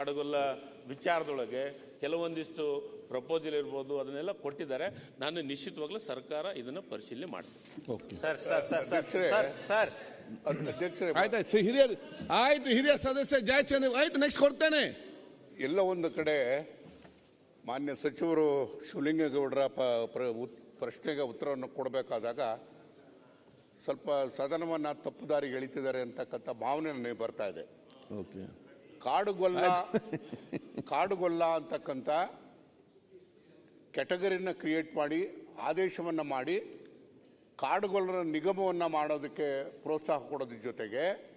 ಕಾಡುಗೊಲ್ಲ ವಿಚಾರದೊಳಗೆ ಕೆಲವೊಂದಿಷ್ಟು ಪ್ರಪೋಸಲ್ ಇರ್ಬೋದು ಅದನ್ನೆಲ್ಲ ಕೊಟ್ಟಿದ್ದಾರೆ. ನಾನು ನಿಶ್ಚಿತವಾಗ್ಲೂ ಸರ್ಕಾರ ಇದನ್ನ ಪರಿಶೀಲನೆ ಮಾಡ್ತೀನಿ. Okay sir sir sir sir ಅಧ್ಯಕ್ಷರೇ. ಸರ್ ಸರ್ ಅಧ್ಯಕ್ಷರೇ ಆಯ್ತಾಯ್ತು ಸಿ- ಹಿರಿಯ ಆಯ್ತು ಹಿರಿಯ ಸದಸ್ಯ ಜಯಚಂದ್ರ ಆಯ್ತು ನೆಕ್ಸ್ಟ್ ಕೊಡ್ತೇನೆ. ಎಲ್ಲ ಒಂದು ಕಡೆ ಮಾನ್ಯ ಸಚಿವರು ಶಿವಲಿಂಗೇಗೌಡರ ಪ ಪ್ರ- ಉತ್- ಪ್ರಶ್ನೆಗೆ ಉತ್ತರವನ್ನು ಕೊಡಬೇಕಾದಾಗ ಸ್ವಲ್ಪ ಸದನವನ್ನು ತಪ್ಪು ದಾರಿಗೆ ಎಳಿತಿದ್ದಾರೆ ಅಂತಕ್ಕಂಥ ಭಾವನೆ ನನಗೆ ಬರ್ತಾ ಇದೆ. ಓಕೆ ಕಾಡುಗೊಲ್ಲ ಕಾಡುಗೊಲ್ಲ ಅಂತಕ್ಕಂಥ ಕ್ಯಾಟಗರಿನ ಕ್ರಿಯೇಟ್ ಮಾಡಿ ಆದೇಶವನ್ನು ಮಾಡಿ ಕಾಡುಗೊಲ್ಲರ ನಿಗಮವನ್ನು ಮಾಡೋದಕ್ಕೆ ಪ್ರೋತ್ಸಾಹ ಕೊಡೋದ್ರ ಜೊತೆಗೆ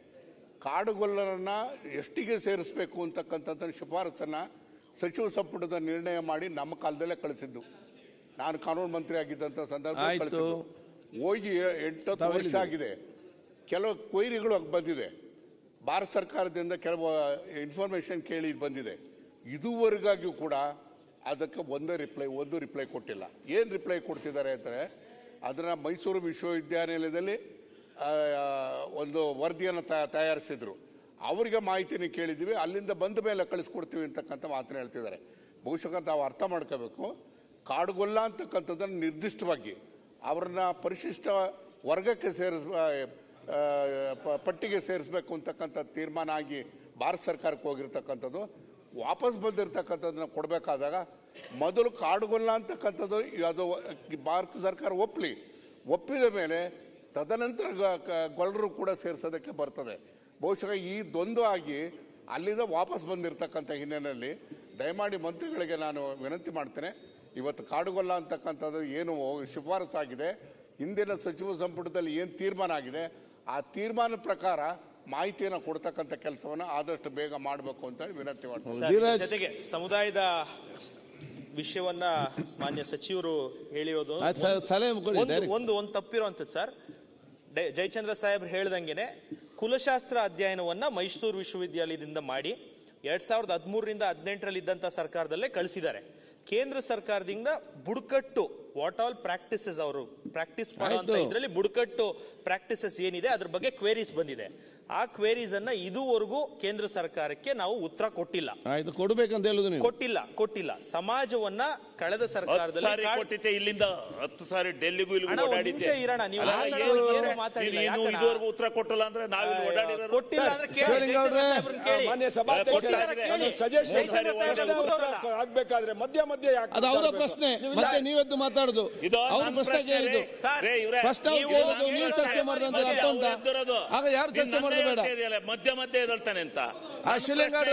ಕಾಡುಗೊಲ್ಲರನ್ನು ಎಷ್ಟಿಗೆ ಸೇರಿಸಬೇಕು ಅಂತಕ್ಕಂಥದ್ದನ್ನ ಶಿಫಾರಸನ್ನು ಸಚಿವ ಸಂಪುಟದ ನಿರ್ಣಯ ಮಾಡಿ ನಮ್ಮ ಕಾಲದಲ್ಲೇ ಕಳಿಸಿದ್ದು. ನಾನು ಕಾನೂನು ಮಂತ್ರಿ ಆಗಿದ್ದಂಥ ಸಂದರ್ಭ ಕಳಿಸಿದ್ದು. ಹೋಗಿ ಎಂಟತ್ತು ವರ್ಷ ಆಗಿದೆ. ಕೆಲವು ಕೊಯ್ರಿಗಳು ಬಂದಿದೆ. ಭಾರತ ಸರ್ಕಾರದಿಂದ ಕೆಲವು ಇನ್ಫಾರ್ಮೇಷನ್ ಕೇಳಿ ಬಂದಿದೆ. ಇದುವರೆಗಾಗಿಯೂ ಕೂಡ ಅದಕ್ಕೆ ಒಂದೇ ರಿಪ್ಲೈ ಒಂದು ರಿಪ್ಲೈ ಕೊಟ್ಟಿಲ್ಲ. ಏನು ರಿಪ್ಲೈ ಕೊಡ್ತಿದ್ದಾರೆ ಅಂದರೆ ಅದನ್ನು ಮೈಸೂರು ವಿಶ್ವವಿದ್ಯಾನಿಲಯದಲ್ಲಿ ಒಂದು ವರದಿಯನ್ನು ತಯಾರಿಸಿದರು. ಅವರಿಗೆ ಮಾಹಿತಿನ ಕೇಳಿದ್ದೀವಿ ಅಲ್ಲಿಂದ ಬಂದ ಮೇಲೆ ಕಳಿಸ್ಕೊಡ್ತೀವಿ ಅಂತಕ್ಕಂಥ ಮಾತನ್ನು ಹೇಳ್ತಿದ್ದಾರೆ. ಬಹುಶಃ ತಾವು ಅರ್ಥ ಮಾಡ್ಕೋಬೇಕು. ಕಾಡುಗೊಲ್ಲ ಅಂತಕ್ಕಂಥದ್ದನ್ನು ನಿರ್ದಿಷ್ಟವಾಗಿ ಅವ್ರನ್ನ ಪರಿಶಿಷ್ಟ ವರ್ಗಕ್ಕೆ ಸೇರಿಸ ಆ, ಪ- ಪಟ್ಟಿಗೆ ಸೇರಿಸಬೇಕು ಅಂತಕ್ಕಂಥ ತೀರ್ಮಾನ ಆಗಿ ಭಾರತ ಸರ್ಕಾರಕ್ಕೆ ಹೋಗಿರ್ತಕ್ಕಂಥದ್ದು, ವಾಪಸ್ ಬಂದಿರತಕ್ಕಂಥದ್ದನ್ನ ಕೊಡಬೇಕಾದಾಗ ಮೊದಲು ಕಾಡುಗೊಲ್ಲ ಅಂತಕ್ಕಂಥದ್ದು ಅದು ಭಾರತ ಸರ್ಕಾರ ಒಪ್ಪಲಿ ಒಪ್ಪಿದ ಮೇಲೆ ತದನಂತರ ಗೊಲ್ಲರು ಕೂಡ ಸೇರಿಸೋದಕ್ಕೆ ಬರ್ತದೆ. ಬಹುಶಃ ಈ ದ್ವಂದ್ವ ಆಗಿ ಅಲ್ಲಿಂದ ವಾಪಸ್ ಬಂದಿರತಕ್ಕಂಥ ಹಿನ್ನೆಲೆಯಲ್ಲಿ ದಯಮಾಡಿ ಮಂತ್ರಿಗಳಿಗೆ ನಾನು ವಿನಂತಿ ಮಾಡ್ತೇನೆ, ಇವತ್ತು ಕಾಡುಗೊಲ್ಲ ಅಂತಕ್ಕಂಥದ್ದು ಏನು ಶಿಫಾರಸು ಆಗಿದೆ ಹಿಂದಿನ ಸಚಿವ ಸಂಪುಟದಲ್ಲಿ ಏನು ತೀರ್ಮಾನ ಆಗಿದೆ ಆ ತೀರ್ಮಾನ ಪ್ರಕಾರ ಮಾಹಿತಿಯನ್ನು ಕೊಡ್ತಕ್ಕಂಥ ಕೆಲಸವನ್ನು ಆದಷ್ಟು ಬೇಗ ಮಾಡಬೇಕು ಅಂತ ಹೇಳಿ ವಿನಂತಿ ಮಾಡ್ತೀನಿ. ಸರ್, ಜೊತೆಗೆ ಸಮುದಾಯದ ವಿಷಯವನ್ನ ಮಾನ್ಯ ಸಚಿವರು ಹೇಳಿರೋದು ಒಂದು. ಒಂದು ಒಂದು ತಪ್ಪಿರುವಂತದ್ದು ಸರ್. ಡೈ- ಜಯಚಂದ್ರ ಸಾಹೇಬ್ ಹೇಳ್ದಂಗೆನೆ ಕುಲಶಾಸ್ತ್ರ ಅಧ್ಯಯನವನ್ನ ಮೈಸೂರು ವಿಶ್ವವಿದ್ಯಾಲಯದಿಂದ ಮಾಡಿ ಎರಡ್ ಸಾವಿರದ ಹದಿಮೂರರಿಂದ ಹದಿನೆಂಟರಲ್ಲಿ ಇದ್ದಂತ ಸರ್ಕಾರದಲ್ಲೇ ಕಳಿಸಿದ್ದಾರೆ. ಕೇಂದ್ರ ಸರ್ಕಾರದಿಂದ ಬುಡಕಟ್ಟು ವಾಟ್ ಆಲ್ ಪ್ರಾಕ್ಟೀಸಸ್ ಅವರು ಪ್ರಾಕ್ಟೀಸ್ ಮಾಡುವಂತ. ಇದರಲ್ಲಿ ಬುಡಕಟ್ಟು ಪ್ರಾಕ್ಟೀಸಸ್ ಏನಿದೆ ಅದ್ರ ಬಗ್ಗೆ ಕ್ವೇರೀಸ್ ಬಂದಿದೆ. ಆ ಕ್ವೇರೀಸ್ ಅನ್ನ ಇದುವರೆಗೂ ಕೇಂದ್ರ ಸರ್ಕಾರಕ್ಕೆ ನಾವು ಉತ್ತರ ಕೊಟ್ಟಿಲ್ಲ. ಕೊಡಬೇಕಂತ ಕೊಡ್ಬೇಕಂತ ಹೇಳುದು ನೀವು. ಕೊಟ್ಟಿಲ್ಲ ಕೊಟ್ಟಿಲ್ಲ. ಸಮಾಜವನ್ನ ಕಳೆದ ಸರ್ಕಾರದಲ್ಲಿ ಸಾರಿ ಕೊಟ್ಟಿದ್ದೆ ಇಲ್ಲಿಂದ ಹತ್ತು ಸಾರಿ ಡೆಲ್ಲಿಗೂ ಇರೋಣ, ನೀವು? ಇದುವರೆಗೂ ಉತ್ತರ ಕೊಟ್ಟಿಲ್ಲ ಅಂದ್ರೆ ನಾವಿಲ್ಲಿ ಓಡಾಡಿರೋದು ಕೊಟ್ಟಿಲ್ಲ ಅಂದ್ರೆ ಕೇಳಿ. ಆಗ್ಬೇಕಾದ್ರೆ ಮಧ್ಯ ಮಧ್ಯ ಯಾಕೆ ಅದು ಅವರ? ಪ್ರಶ್ನೆ. ನೀವು ಮತ್ತೆ ನೀವೆದ್ದು ಮಾತಾಡುದು. ಇದು ಅವ್ರ ಪ್ರಶ್ನೆ ಕೇಳಿದ್ದು ಕೇಳಿದ್ದು ನೀವು ಚರ್ಚೆ ಅರ್ಥ ಉಂಟಾ? ಆಗ ಯಾರು ಚರ್ಚೆ ಮಾಡೋದು ಬೇಡ. ಮಧ್ಯ ಮಧ್ಯ ಎದಳ್ತಾನೆ ಅಂತ. ಆ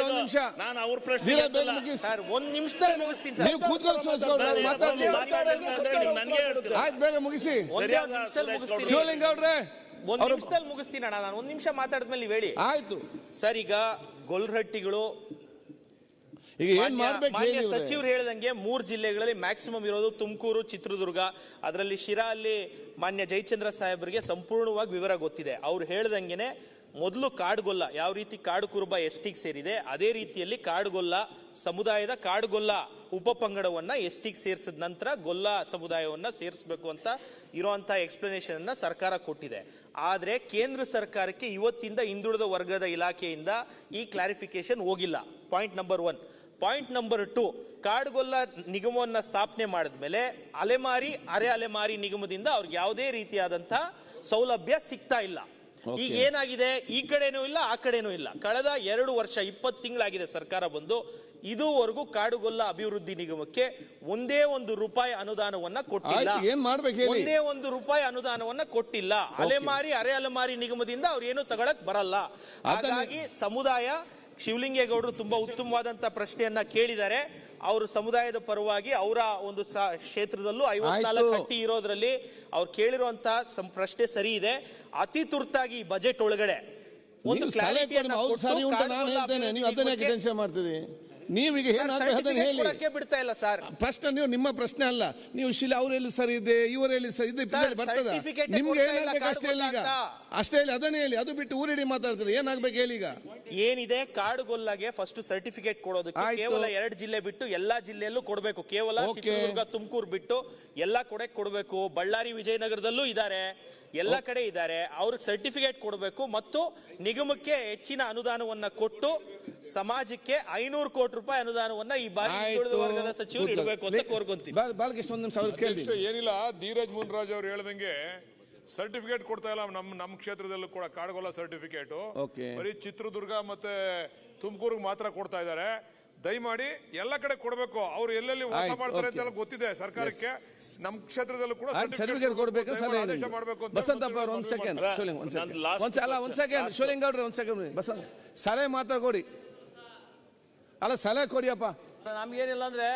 ಒಂದ್ ನಿಮಿಷ. ನಾನು ಅವ್ರ ಪ್ರಶ್ನೆ ಸರ್ ಒಂದ್ ನಿಮಿಷದಲ್ಲಿ ಮುಗಿಸ್ತೀನಿ ಸರ್. ನೀವು ಕೂತ್ಕೊಂಡು ನನ್ಗೆ ಹೇಳ್ತೀರಾ? ಆಯ್ತು ಬೇಗ ಮುಗಿಸಿ. ಒಂದೇ ಒಂದ್ ನಿಮಿಷದಲ್ಲಿ ಮುಗಿಸ್ತೀನಿ. ಶಿವಲಿಂಗ ಅವ್ರೆ. ಒಂದ್ ಅವ್ರು ನಿಮಿಷದಲ್ಲಿ ಮುಗಿಸ್ತೀನಿ ಅಣ್ಣ ನಾನು ಒಂದ್ ನಿಮಿಷ ಮಾತಾಡಿದ್ಮೇಲೆ ನೀವು ಹೇಳಿ. ಆಯ್ತು. ಸರ್ ಈಗ ಗೊಲ್ರಟ್ಟಿಗಳು ಈಗ ಏನ್ ಮಾಡ್ಬೇಕು ಮಾನ್ಯ ಸಚಿವರು ಹೇಳ್ದಂಗೆ ಮೂರು ಜಿಲ್ಲೆಗಳಲ್ಲಿ ಮ್ಯಾಕ್ಸಿಮಮ್ ಇರೋದು ತುಮಕೂರು ಚಿತ್ರದುರ್ಗ ಅದರಲ್ಲಿ ಶಿರಾ ಅಲ್ಲಿ ಮಾನ್ಯ ಜಯಚಂದ್ರ ಸಾಹೇಬರಿಗೆ ಸಂಪೂರ್ಣವಾಗಿ ವಿವರ ಗೊತ್ತಿದೆ. ಅವ್ರು ಹೇಳ್ದಂಗೆನೆ ಮೊದಲು ಕಾಡುಗೊಲ್ಲ ಯಾವ ರೀತಿ ಕಾಡು ಕುರುಬ ಎಸ್ಟಿಗೆ ಸೇರಿದೆ ಅದೇ ರೀತಿಯಲ್ಲಿ ಕಾಡುಗೊಲ್ಲ ಸಮುದಾಯದ ಕಾಡುಗೊಲ್ಲ ಉಪಪಂಗಡವನ್ನ ಎಸ್ಟಿಗೆ ಸೇರಿಸಿದ ನಂತರ ಗೊಲ್ಲ ಸಮುದಾಯವನ್ನ ಸೇರಿಸಬೇಕು ಅಂತ ಇರುವಂತಹ ಎಕ್ಸ್ಪ್ಲನೇಷನ್ ಅನ್ನ ಸರ್ಕಾರ ಕೊಟ್ಟಿದೆ. ಆದ್ರೆ ಕೇಂದ್ರ ಸರ್ಕಾರಕ್ಕೆ ಇವತ್ತಿಂದ ಹಿಂದುಳಿದ ವರ್ಗದ ಇಲಾಖೆಯಿಂದ ಈ ಕ್ಲಾರಿಫಿಕೇಶನ್ ಹೋಗಿಲ್ಲ. Point number one point number two Kadugolla ನಿಗಮವನ್ನ ಸ್ಥಾಪನೆ ಮಾಡಿದ್ಮೇಲೆ ಅಲೆಮಾರಿ ಅರೆ ಅಲೆಮಾರಿ ನಿಗಮದಿಂದ ಅವ್ರಿಗೆ ಯಾವುದೇ ರೀತಿಯಾದಂತಹ ಸೌಲಭ್ಯ ಸಿಗ್ತಾ ಇಲ್ಲ. ಈಗ ಏನಾಗಿದೆ? ಈ ಕಡೆನೂ ಇಲ್ಲ ಆ ಕಡೆನೂ ಇಲ್ಲ. ಕಳೆದ ಎರಡು ವರ್ಷ ಇಪ್ಪತ್ತು ತಿಂಗಳಾಗಿದೆ ಸರ್ಕಾರ ಬಂದು. ಇದುವರೆಗೂ ಕಾಡುಗೊಲ್ಲ ಅಭಿವೃದ್ಧಿ ನಿಗಮಕ್ಕೆ ಒಂದೇ ಒಂದು ರೂಪಾಯಿ ಅನುದಾನವನ್ನ ಕೊಟ್ಟಿಲ್ಲ. ಏನ್ ಮಾಡ್ಬೇಕು? ಒಂದೇ ಒಂದು ರೂಪಾಯಿ ಅನುದಾನವನ್ನ ಕೊಟ್ಟಿಲ್ಲ. ಅಲೆಮಾರಿ ಅರೆ ಅಲೆಮಾರಿ ನಿಗಮದಿಂದ ಅವ್ರು ಏನು ತಗೊಳಕ್ ಬರಲ್ಲ. ಹಾಗಾಗಿ ಸಮುದಾಯ ಶಿವಲಿಂಗೇಗೌಡರು ತುಂಬಾ ಉತ್ತಮವಾದಂತ ಪ್ರಶ್ನೆಯನ್ನ ಕೇಳಿದ್ದಾರೆ. ಅವರು ಸಮುದಾಯದ ಪರವಾಗಿ ಅವರ ಒಂದು ಕ್ಷೇತ್ರದಲ್ಲೂ ಐವತ್ನಾಲ್ಕು ಕಟ್ಟಿ ಹಟ್ಟಿ ಇರೋದ್ರಲ್ಲಿ ಅವ್ರು ಕೇಳಿರುವಂತ ಸಂ- ಪ್ರಶ್ನೆ ಸರಿ ಇದೆ. ಅತಿ ತುರ್ತಾಗಿ ಬಜೆಟ್ ಒಳಗಡೆ ಒಂದು ಕ್ಲಾರಿಟಿಯನ್ನ ಮಾಡ್ತೀರಿ ನೀವೀಗ ಹೇಳಿ. ಬಿಡ್ತಾ ಇಲ್ಲ ಸರ್. ಪ್ರಶ್ನೆ ನೀವು ನಿಮ್ಮ ಪ್ರಶ್ನೆ ಅಲ್ಲ. ನೀವು ಶಿಲೆ ಅವರೆಲ್ಲಿ ಸರಿ ಇದೆ ಇವರೆಲ್ಲಿ ಸರಿ ಇದೆ ಬರ್ತದ? ನಿಮ್ಗೆ ಕೊಡ್ತಾ ಇಲ್ಲ ಏನಾಗ್ಬೇಕು ಅಷ್ಟೇ ಅಷ್ಟೇ ಹೇಳಿ ಅದನ್ನೇ ಹೇಳಿ. ಅದು ಬಿಟ್ಟು ಊರಿಡಿ ಮಾತಾಡ್ತೀರಿ. ಏನಾಗ್ಬೇಕು ಹೇಳಿ ಈಗ? ಏನಿದೆ? ಕಾಡುಗೊಲ್ಲಗೆ ಫಸ್ಟ್ ಸರ್ಟಿಫಿಕೇಟ್ ಕೊಡೋದಕ್ಕೆ ಆಯ್ತು. ಕೇವಲ ಎರಡು ಜಿಲ್ಲೆ ಬಿಟ್ಟು ಎಲ್ಲಾ ಜಿಲ್ಲೆಯಲ್ಲೂ ಕೊಡಬೇಕು. ಕೇವಲ Okay. ಚಿತ್ರದುರ್ಗ ತುಮಕೂರು ಬಿಟ್ಟು ಎಲ್ಲಾ ಕಡೆ ಕೊಡಬೇಕು. ಬಳ್ಳಾರಿ ವಿಜಯನಗರದಲ್ಲೂ ಇದ್ದಾರೆ ಎಲ್ಲ ಕಡೆ ಇದ್ದಾರೆ ಅವ್ರಿಗೆ ಸರ್ಟಿಫಿಕೇಟ್ ಕೊಡಬೇಕು ಮತ್ತು ನಿಗಮಕ್ಕೆ ಹೆಚ್ಚಿನ ಅನುದಾನವನ್ನ ಕೊಟ್ಟು ಸಮಾಜಕ್ಕೆ ಐನೂರು ಕೋಟಿ ರೂಪಾಯಿ ಅನುದಾನವನ್ನ ಈ ಬಾರಿ ಹಿಂದುಳಿದ ವರ್ಗದ ಸಚಿವರು ಇಡಬೇಕು ಅಂತ ಕೋರ್ಕೊಂತೀವಿ ಬಾಲಕೃಷ್ಣ ಒಂದು ನಿಮಿಷ ಅವ್ರು ಕೇಳಿ ಏನಿಲ್ಲ ಧೀರಜ್ ಮುನ್ರಾಜ್ ಅವ್ರು ಹೇಳ್ದಂಗೆ ಸರ್ಟಿಫಿಕೇಟ್ ಕೊಡ್ತಾ ಇಲ್ಲ. ನಮ್ಮ ನಮ್ಮ ಕ್ಷೇತ್ರದಲ್ಲೂ ಕೂಡ ಕಾಡಗೊಲ್ಲ ಸರ್ಟಿಫಿಕೇಟ್. ಬರೀ ಚಿತ್ರದುರ್ಗ ಮತ್ತೆ ತುಮಕೂರಿಗೆ ಮಾತ್ರ ಕೊಡ್ತಾ ಇದ್ದಾರೆ. ದಯಮಾಡಿ ಎಲ್ಲ ಕಡೆ ಕೊಡಬೇಕು. ಅವ್ರು ಎಲ್ಲೆಲ್ಲಿ ವಾಸ ಆಯ್ತು, ಮಾಡ್ತಾರೆ ಅಂತ ಅಂತೆಲ್ಲ ಗೊತ್ತಿದೆ ಸರ್ಕಾರಕ್ಕೆ. ನಮ್ಮ ಕ್ಷೇತ್ರದಲ್ಲೂ ಕೂಡ ಸರ್ಟಿಫಿಕೇಟ್ ಕೊಡ್ಬೇಕು. ಸಲ ಆದೇಶ ಮಾಡಬೇಕು ಅಂತ ಬಸಂತಪ್ಪ ಅವ್ರು ಒಂದ್ ಸೆಕೆಂಡ್ ಅಲ್ಲ, ಶಿವಲಿಂಗ್ ಒಂದ್ ನಂದು ಸೆಕೆಂಡ್ last ಒಂದ್ ಅಲ್ಲ ಒಂದ್ ಸೆಕೆಂಡ್. ಶಿವಲಿಂಗ ಅವ್ರೆ ಒಂದ್ ಸೆಕೆಂಡ್ ಬಸಂತ ಸಲಹೆ ಮಾತಾಡ್ಕೊಡಿ ಅಲ್ಲ ಸಲಹೆ ಕೊಡಿಯಪ್ಪ. ನಮ್ಗೇನಿಲ್ಲ ಅಂದ್ರೆ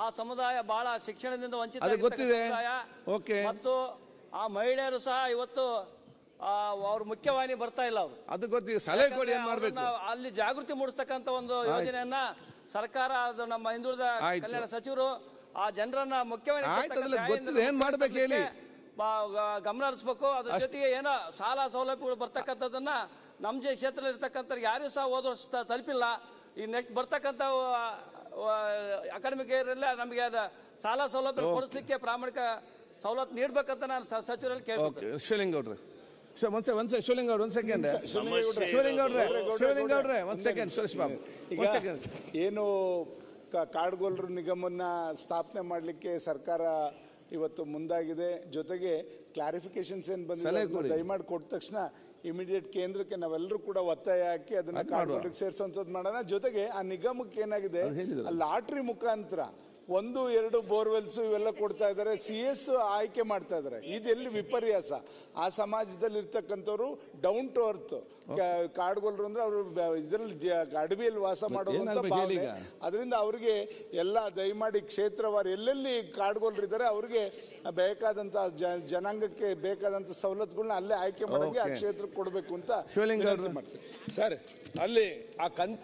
ಆ ಸಮುದಾಯ ಬಹಳ ಶಿಕ್ಷಣದಿಂದ ವಂಚಿತ ಅದು ಆಗಿರ್ತಕ್ಕಂಥ ಗೊತ್ತಿದೆ. ಸಮುದಾಯ. ಓಕೆ. ಮತ್ತು ಆ ಮಹಿಳೆಯರು ಸಹ ಇವತ್ತು ಆ, ಅವ್ರ ಮುಖ್ಯವಾಹಿನಿ ಬರ್ತಾ ಇಲ್ಲ ಅವರು. ಅದು ಗೊತ್ತಿದೆ ಸಲಹೆ ಕೊಡಿ ಏನ್ ಮಾಡ್ಬೇಕು? ಅಲ್ಲಿ ಜಾಗೃತಿ ಮೂಡಿಸ್ತಕ್ಕಂತ ಒಂದು ಯೋಜನೆಯನ್ನ ಸರ್ಕಾರ ಅದು ನಮ್ಮ ಹಿಂದುಳಿದ ಕಲ್ಯಾಣ ಸಚಿವರು ಆ ಜನರನ್ನ ಮುಖ್ಯವಾಹಿನಿ ಏನ್ ಮಾಡ್ಬೇಕು ಹೇಳಿ? ಗಮನ ಹರಿಸ್ಬೇಕು. ಅದ್ರ ಜೊತೆಗೆ ಏನೋ ಸಾಲ ಸೌಲಭ್ಯಗಳು ಬರ್ತಕ್ಕಂಥದ್ದನ್ನ ನಮ್ಮ ಕ್ಷೇತ್ರದಲ್ಲಿ ಇರ್ತಕ್ಕಂಥ ಯಾರಿಗೂ ಸಹ ಹೋದ ವರ್ಷ ತಲುಪಿಲ್ಲ. ಈ ನೆಕ್ಸ್ಟ್ ಬರ್ತಕ್ಕಂಥ ಅಕಾಡೆಮಿಕ್ ಇಯರಲ್ಲೇ ನಮಗೆ ಅದ ಸಾಲ ಸೌಲಭ್ಯ ಕೊಡಿಸ್ಲಿಕ್ಕೆ ಪ್ರಾಮಾಣಿಕ ಸವಲತ್ತು ನೀಡ್ಬೇಕಂತ ನಾನು ಸಚಿವರಲ್ಲಿ ಕೇಳ್ಕೊತೀನಿ. ಓಕೆ ಶಿವಲಿಂಗ ಅವ್ರೆ ಸೊ ಒಂದ್ ಸೆಕೆಂಡ್ ಒಂದ್ ಸೆಕೆಂಡ್. ಶಿವಲಿಂಗ ಅವ್ರೆ ಅವ್ರೆ ಒಂದ್ ಸೆಕೆಂಡ್ ಸುರೇಶ್ ಬಾಬು. ಏನು ಕ- ನಿಗಮನ ನಿಗಮನ್ನ ಸ್ಥಾಪನೆ ಮಾಡಲಿಕ್ಕೆ ಸರ್ಕಾರ ಇವತ್ತು ಮುಂದಾಗಿದೆ. ಜೊತೆಗೆ ಕ್ಲಾರಿಫಿಕೇಶನ್ಸ್ ಏನ್ ಬಂದಿದೆ. ದಯಮಾಡಿ ಕೊಟ್ಟ ತಕ್ಷಣ ಇಮಿಡಿಯೇಟ್ ಕೇಂದ್ರಕ್ಕೆ ನಾವೆಲ್ಲರೂ ಕೂಡ ಒತ್ತಾಯ ಹಾಕಿ ಅದನ್ನ ಕಾಡ್ಗೋಲ್ ಸೇರಿಸುವಂಥದ್ದು ಮಾಡೋಣ. ಜೊತೆಗೆ ಆ ನಿಗಮಕ್ಕೆ ಏನಾಗಿದೆ. ಲಾಟ್ರಿ ಮುಖಾಂತರ ಒಂದು ಎರಡು ಬೋರ್ವೆಲ್ಸ್ ಇವೆಲ್ಲ ಕೊಡ್ತಾ ಇದ್ದಾರೆ. ಸಿ ಎಸ್ ಆಯ್ಕೆ ಮಾಡ್ತಾ ಇದ್ದಾರೆ. ಇದೆಲ್ಲಿ ವಿಪರ್ಯಾಸ? ಆ ಸಮಾಜದಲ್ಲಿ ಇರ್ತಕ್ಕಂಥವ್ರು ಡೌನ್ ಟು ಅರ್ತ್ ಕಾಡುಗೊಲ್ಲರು ಅಂದ್ರೆ ಅವರು ಇದರಲ್ಲಿ ಅಡವಿಯಲ್ಲಿ ವಾಸ ಮಾಡುವಂತ ಭಾವನೆ. ಈಗ? ಅದರಿಂದ ಅವ್ರಿಗೆ ಎಲ್ಲ ದಯಮಾಡಿ ಕ್ಷೇತ್ರವಾರು ಎಲ್ಲೆಲ್ಲಿ ಕಾಡುಗೊಲ್ಲರು ಇದ್ದಾರೆ ಅವ್ರಿಗೆ ಬೇಕಾದಂತ ಜನಾಂಗಕ್ಕೆ ಬೇಕಾದಂತ ಸವಲತ್ತುಗಳನ್ನ ಅಲ್ಲೇ ಆಯ್ಕೆ ಮಾಡೋಕೆ ಆ ಕ್ಷೇತ್ರಕ್ಕೆ ಕೊಡಬೇಕು ಅಂತ ಮಾಡ್ತೀನಿ. ಸರ್ ಅಲ್ಲಿ ಆ ಕನ್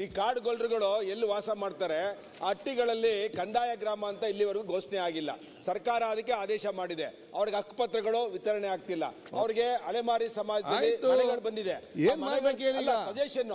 ಈ ಕಾಡುಗೊಲ್ಲರುಗಳು ಎಲ್ಲಿ ವಾಸ ಮಾಡ್ತಾರೆ? ಅಟ್ಟಿಗಳಲ್ಲಿ ಹಟ್ಟಿಗಳಲ್ಲಿ ಕಂದಾಯ ಗ್ರಾಮ ಅಂತ ಇಲ್ಲಿವರೆಗೂ ಘೋಷಣೆ ಆಗಿಲ್ಲ. ಸರ್ಕಾರ ಅದಕ್ಕೆ ಆದೇಶ ಮಾಡಿದೆ. ಅವ್ರಿಗೆ ಹಕ್ಕುಪತ್ರಗಳು ವಿತರಣೆ ಆಗ್ತಿಲ್ಲ. ಅವ್ರಿಗೆ ಅಲೆಮಾರಿ ಸಮಾಜದಲ್ಲಿ. ಮನೆಗಳು ಬಂದಿದೆ ಸಜೆಷನ್.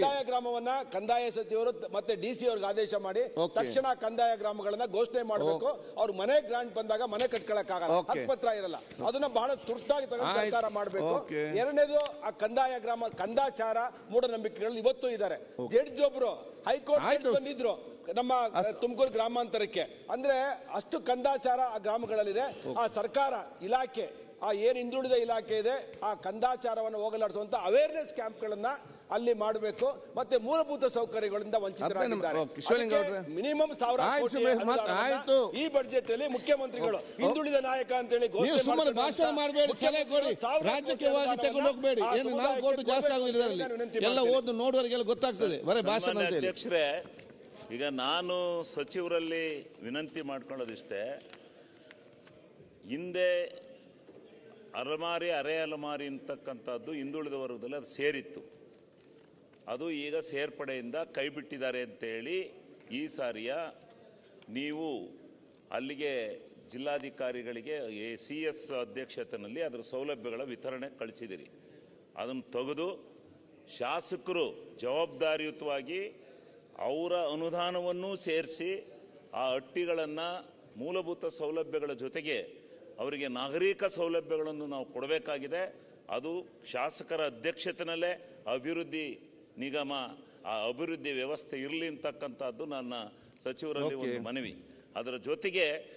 ಕಂದಾಯ ಗ್ರಾಮವನ್ನ ಕಂದಾಯ ಸಚಿವರು ಮತ್ತೆ ಡಿ ಸಿ ಅವ್ರಿಗೆ ಆದೇಶ ಮಾಡಿ ತಕ್ಷಣ ಕಂದಾಯ ಗ್ರಾಮಗಳನ್ನ ಘೋಷಣೆ ಮಾಡಬೇಕು. ಅವ್ರ ಮನೆ ಗ್ರಾಂಟ್ ಬಂದಾಗ ಮನೆ ಕಟ್ಕೊಳಕ್ಕಾಗಲ್ಲ. ಹಕ್ಕು ಹಕ್ಕುಪತ್ರ ಇರಲ್ಲ. ಅದನ್ನ ಬಹಳ ತುರ್ತಾಗಿ ತಗೊಂಡು. ಸರ್ಕಾರ ಮಾಡಬೇಕು. ಎರಡನೇದು ಆ ಕಂದಾಯ ಗ್ರಾಮ ಕಂದಾಚಾರ ಮೂಢನಂಬಿಕೆಗಳು ಇವತ್ತು ಇದ್ದಾರೆ. ಜಡ್ಜ್ ಒಬ್ರು ಹೈಕೋರ್ಟ್ ಬಂದಿದ್ರು ನಮ್ಮ ತುಮಕೂರು ಗ್ರಾಮಾಂತರಕ್ಕೆ. ಅಂದ್ರೆ ಅಷ್ಟು ಕಂದಾಚಾರ ಆ ಗ್ರಾಮಗಳಲ್ಲಿದೆ. ಆ ಸರ್ಕಾರ ಇಲಾಖೆ ಆ ಏನ್ ಹಿಂದುಳಿದ ಇಲಾಖೆ ಇದೆ ಆ ಕಂದಾಚಾರವನ್ನು ಹೋಗಲಾಡಿಸುವಂತ ಅವೇರ್ನೆಸ್ ಕ್ಯಾಂಪ್ಗಳನ್ನ ಅಲ್ಲಿ ಮಾಡಬೇಕು. ಮತ್ತೆ ಮೂಲಭೂತ ಸೌಕರ್ಯಗಳಿಂದ ವಂಚಿತರಾಗಿದ್ದಾರೆ. ಮಿನಿಮಮ್ ಸಾವಿರ. ಈ ಬಜೆಟ್ ಅಲ್ಲಿ ಮುಖ್ಯಮಂತ್ರಿಗಳು ಹಿಂದುಳಿದ ನಾಯಕ ಅಂತ ಹೇಳಿ ಸುಮ್ಮನೆ ಭಾಷಣ ಮಾಡಬೇಡಿ ಸಲಹೆ ಕೊಡಿ. ರಾಜ್ಯಕ್ಕೆ ಹೋಗಿ ತಗೊಂಡು ಹೋಗಬೇಡಿ. ಏನು ನಾಲ್ಕು ಸಮುದಾಯಕ್ಕೆ ಜಾಸ್ತಿ ವಿನಂತಿ ಎಲ್ಲ. ಓದು ನೋಡುವವರಿಗೆಲ್ಲ ಗೊತ್ತಾಗ್ತದೆ. ಬರೀ ಭಾಷಣ ಅಂತ ಹೇಳಿ ಅಧ್ಯಕ್ಷರೇ ಈಗ ನಾನು ಸಚಿವರಲ್ಲಿ ವಿನಂತಿ ಮಾಡ್ಕೊಳ್ಳೋದಿಷ್ಟೇ. ಹಿಂದೆ ಅಲಮಾರಿ ಅರೆ ಅಲಮಾರಿ ಅಂತಕ್ಕಂಥದ್ದು ಹಿಂದುಳಿದ ವರ್ಗದಲ್ಲಿ ಅದು ಸೇರಿತ್ತು. ಅದು ಈಗ ಸೇರ್ಪಡೆಯಿಂದ ಕೈಬಿಟ್ಟಿದ್ದಾರೆ ಅಂತೇಳಿ ಈ ಸಾರಿಯ ನೀವು ಅಲ್ಲಿಗೆ ಜಿಲ್ಲಾಧಿಕಾರಿಗಳಿಗೆ ಸಿ ಎಸ್ ಅಧ್ಯಕ್ಷತೆಯಲ್ಲಿ ಅದರ ಸೌಲಭ್ಯಗಳ ವಿತರಣೆ ಕಳಿಸಿದಿರಿ. ಅದನ್ನು ತೆಗೆದು ಶಾಸಕರು ಜವಾಬ್ದಾರಿಯುತವಾಗಿ ಅವರ ಅನುದಾನವನ್ನೂ ಸೇರಿಸಿ ಆ ಹಟ್ಟಿಗಳನ್ನು ಮೂಲಭೂತ ಸೌಲಭ್ಯಗಳ ಜೊತೆಗೆ ಅವರಿಗೆ ನಾಗರಿಕ ಸೌಲಭ್ಯಗಳನ್ನು ನಾವು ಕೊಡಬೇಕಾಗಿದೆ. ಅದು ಶಾಸಕರ ಅಧ್ಯಕ್ಷತೆಯಲ್ಲೇ ಅಭಿವೃದ್ಧಿ ನಿಗಮ ಆ ಅಭಿವೃದ್ಧಿ ವ್ಯವಸ್ಥೆ ಇರಲಿ ಅಂತಕ್ಕಂಥದ್ದು ನನ್ನ ಸಚಿವರಲ್ಲಿ ಒಂದು ಮನವಿ. ಅದರ ಜೊತೆಗೆ